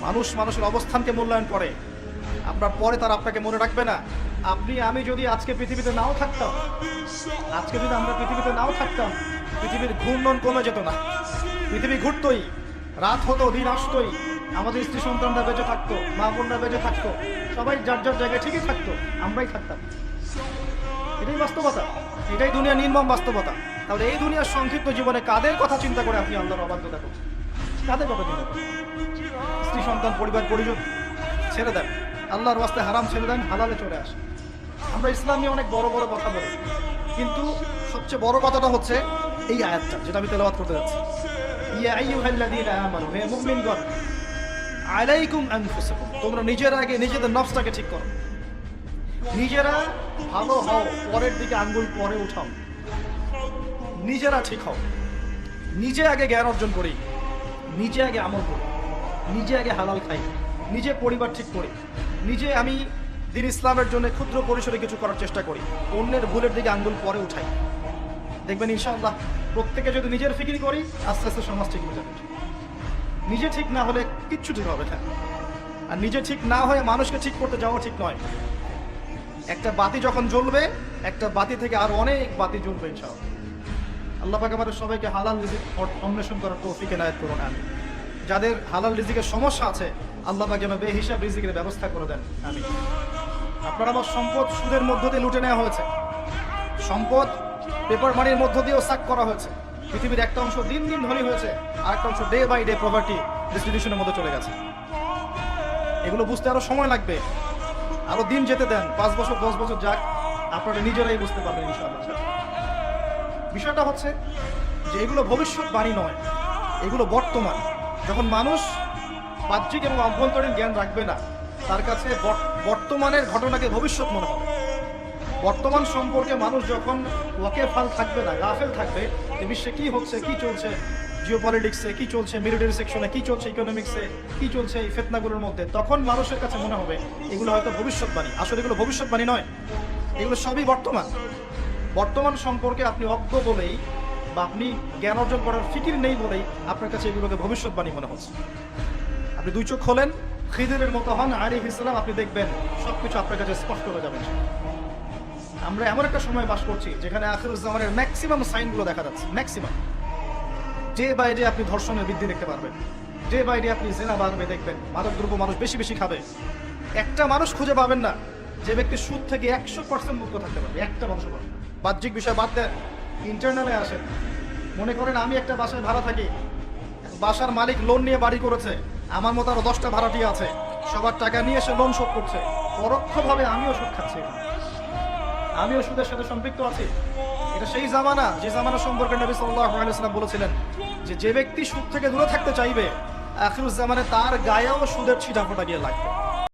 মানুষ মানুষের অবস্থানকে মূল্যায়ন করে। আপনার পরে তারা আপনাকে মনে রাখবে না। আপনি, আমি যদি আজকে পৃথিবীতে নাও থাকতাম, আজকে যদি আমরা পৃথিবীতে নাও থাকতাম, পৃথিবীর ঘূর্ণন কমে যেত না। পৃথিবী ঘুরতই, রাত হতো, দিন আসতোই, আমাদের স্ত্রী সন্তানরা বেঁচে থাকতো, মা বোনরা বেঁচে থাকতো, সবাই যার যার জায়গায় ঠিকই থাকতো, আমরাই থাকতাম। এটাই বাস্তবতা, এটাই দুনিয়ার নির্মম বাস্তবতা। তাহলে এই দুনিয়ার সংক্ষিপ্ত জীবনে কাদের কথা চিন্তা করে আপনি আল্লাহর অবাধ্যতা করছেন? কাদের কথা স্ত্রী সন্তান, পরিবার, পরিজন, ছেড়ে দেন। আল্লাহর ওয়াস্তে হারাম ছেড়ে দেন, হালালে চলে আসে। আমরা ইসলাম নিয়ে অনেক বড় বড় কথা বলি। কিন্তু সবচেয়ে বড় কথাটা হচ্ছে এই আয়াতটা, যেটা আমি তেলাওয়াত করতে যাচ্ছি। আলাইকুম আনফুসাকুম, তোমরা নিজের আগে নিজেদের নফসটাকে ঠিক করো। নিজেরা ভালো হও, পরের দিকে আঙ্গুল পরে উঠাও। নিজেরা ঠিক হও। নিজে আগে জ্ঞান অর্জন করি। নিজে আগে আমল করি। নিজে আগে হালাল খাই। নিজে পরিবার ঠিক করি। নিজে আমি দিন ইসলামের জন্য ক্ষুদ্র পরিসরে কিছু করার চেষ্টা করি। অন্যের ভুলের দিকে আঙ্গুল পরে উঠাই। দেখবেন ইনশাআল্লাহ, প্রত্যেকে যদি নিজের ফিকির করি, আস্তে আস্তে সমাজ ঠিক হয়ে যাবে। নিজে ঠিক না হলে কিচ্ছু ঠিক হবে না। আর নিজে ঠিক না হয়ে মানুষকে ঠিক করতে যাওয়া ঠিক নয়। একটা বাতি যখন জ্বলবে, একটা বাতি থেকে আর অনেক বাতি জ্বলবে ইনশাআল্লাহ। আল্লাহ পাক আমাদের সবাইকে হালাল রিজিক অন্বেষণ করার তৌফিক এনায়েত করুন আমি যাদের হালাল রিজিকের সমস্যা আছে আল্লাহ পাক যেন বেহিসাব রিজিকের ব্যবস্থা করে দেন আমি আপনার আমার সম্পদ সুদের মধ্য দিয়ে লুটে নেওয়া হয়েছে। সম্পদ পেপার মানির মধ্য দিয়েও সাক করা হয়েছে। পৃথিবীর একটা অংশ দিন দিন ধনী হয়েছে আর একটা অংশ ডে বাই ডে প্রপার্টি ডিস্ট্রিবিউশনের মধ্যে চলে গেছে। এগুলো বুঝতে আরও সময় লাগবে। আরও দিন যেতে দেন, পাঁচ বছর, দশ বছর যাক, আপনারা নিজেরাই বুঝতে পারবেন, ইনশাআল্লাহ। বিষয়টা হচ্ছে যে এগুলো ভবিষ্যৎবাণী নয়, এগুলো বর্তমান। যখন মানুষ বাহ্যিক এবং অভ্যন্তরীণ জ্ঞান রাখবে না, তার কাছে বর- বর্তমানের ঘটনাকে ভবিষ্যৎ মনে হবে। বর্তমান সম্পর্কে মানুষ যখন ওয়াকেফাল থাকবে না, গাফেল থাকবে যে বিশ্বে কী হচ্ছে, কি চলছে জিও পলিটিক্সে কি চলছে মিলিটারি সেকশনে কী চলছে ইকোনমিক্সে কী চলছে এই ফেতনাগুলোর মধ্যে, তখন মানুষের কাছে মনে হবে এগুলো হয়তো ভবিষ্যৎবাণী। আসলে এগুলো ভবিষ্যৎবাণী নয়, এগুলো সবই বর্তমান। বর্তমান সম্পর্কে আপনি অজ্ঞ বলেই বা আপনি জ্ঞান অর্জন করার ফিকির নেই বলেই আপনার কাছে এগুলোকে ভবিষ্যৎবাণী মনে হচ্ছে। আপনি দুই চোখ খোলেন, খিদিরের মতো হন আরিফ ইসলাম আপনি দেখবেন সবকিছু আপনার কাছে স্পষ্ট হয়ে যাবে। আমরা এমন একটা সময় বাস করছি যেখানে আখিরুজ্জামানের ম্যাক্সিমাম সাইনগুলো দেখা যাচ্ছে ম্যাক্সিমাম যে বাইরে আপনি ধর্ষণের বৃদ্ধি দেখতে পারবেন, যে বাইরে আপনি জেনা বাড়বে দেখবেন, মাদকদ্রব্য মানুষ বেশি বেশি খাবে। একটা মানুষ খুঁজে পাবেন না, যে ব্যক্তি সুদ থেকে একশো পার্সেন্ট মুক্ত থাকতে পারবে, একটা মানুষ পাবে। বাহ্যিক বিষয় বাদ দেন ইন্টারনালে আসেন মনে করেন আমি একটা বাসায় ভাড়া থাকি। বাসার মালিক লোন নিয়ে বাড়ি করেছে। আমার মতো আরও দশটা ভাড়াটি আছে। সবার টাকা নিয়ে এসে লোন শোধ করছে। পরোক্ষভাবে আমিও সুদ খাচ্ছি। আমিও সুদের সাথে সম্পৃক্ত আছি। এটা সেই জামানা, যে জামানা সম্পর্কে নবী ওয়াসাল্লাম বলেছিলেন যে যে ব্যক্তি সুদ থেকে দূরে থাকতে চাইবে, আখিরুজ জামানে তার গায়েও সুদের ছিটা ফোটা গিয়ে লাগবে।